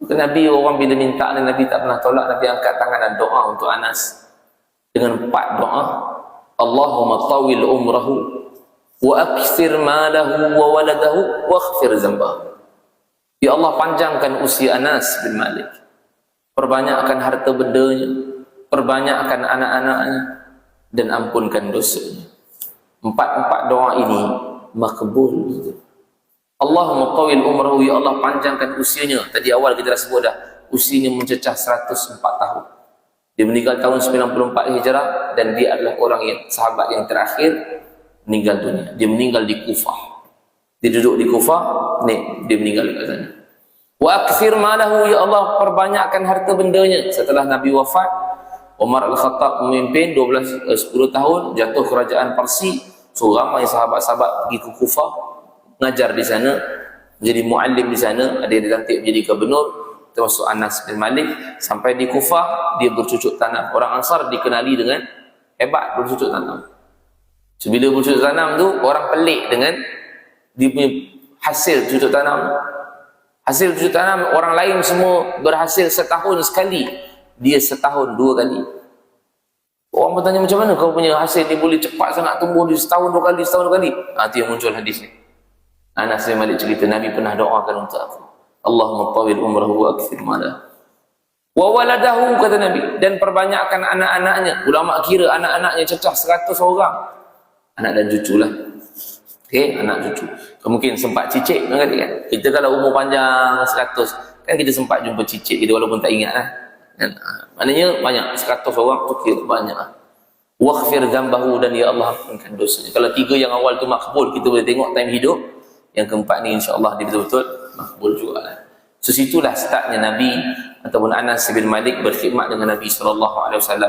Nabi orang bila minta ni Nabi tak pernah tolak. Nabi angkat tangan dan doa untuk Anas. Dengan empat doa Allahumma tawil umrahu wa akthir malahu wa waladahu wa akhfir zambahu. Ya Allah panjangkan usia Anas bin Malik. Perbanyakkan harta bendanya perbanyakkan anak-anaknya dan ampunkan dosanya. Empat-empat doa ini makbul. gitu. Allahumma qawil umrahu ya Allah panjangkan usianya. Tadi awal kita dah sebut dah usianya mencecah 104 tahun. Dia meninggal tahun 94 Hijrah dan dia adalah orang yang sahabat yang terakhir meninggal dunia. Dia meninggal di Kufah. Dia duduk di Kufah ni dia meninggal di sana. Wa akthir malahu ya Allah perbanyakkan harta bendanya. Setelah Nabi wafat Umar Al-Khattab memimpin 12 eh, 10 tahun jatuh kerajaan Parsi so ramai sahabat-sahabat pergi ke Kufah ngajar di sana jadi muallim di sana ada yang dilantik menjadi gubernur termasuk Anas bin Malik. Sampai di Kufah dia bercucuk tanam. Orang Ansar dikenali dengan hebat bercucuk tanam. So, bila bercucuk tanam tu orang pelik dengan dia punya hasil cucuk tanam. Hasil cucuk tanam orang lain semua berhasil setahun sekali. Dia setahun dua kali. Orang bertanya macam mana kau punya hasil? Ni boleh cepat sangat tumbuh di setahun dua kali setahun dua kali. Ha, itu yang muncul hadis ni Anas bin Malik cerita Nabi pernah doakan untuk aku. Allahumma tawil umrahu wa akthir malah wa waladahu kata Nabi. Dan perbanyakkan anak-anaknya. Ulama kira anak-anaknya cecah 100 orang. Anak dan cucu lah. Okay, anak cucu. Mungkin sempat cicit kan kan? Kita kalau umur panjang 100 kan kita sempat jumpa cicit kita walaupun tak ingat lah. Kan? Ha, maknanya banyak. 100 orang tu kira banyak lah. Waghfir zambahu dan ya Allah ampunkan dosanya. Kalau tiga yang awal tu makbul kita boleh tengok time hidup yang keempat ni insyaAllah dia betul-betul makbul juga lah. So situlah startnya Nabi ataupun Anas bin Malik berkhidmat dengan Nabi SAW.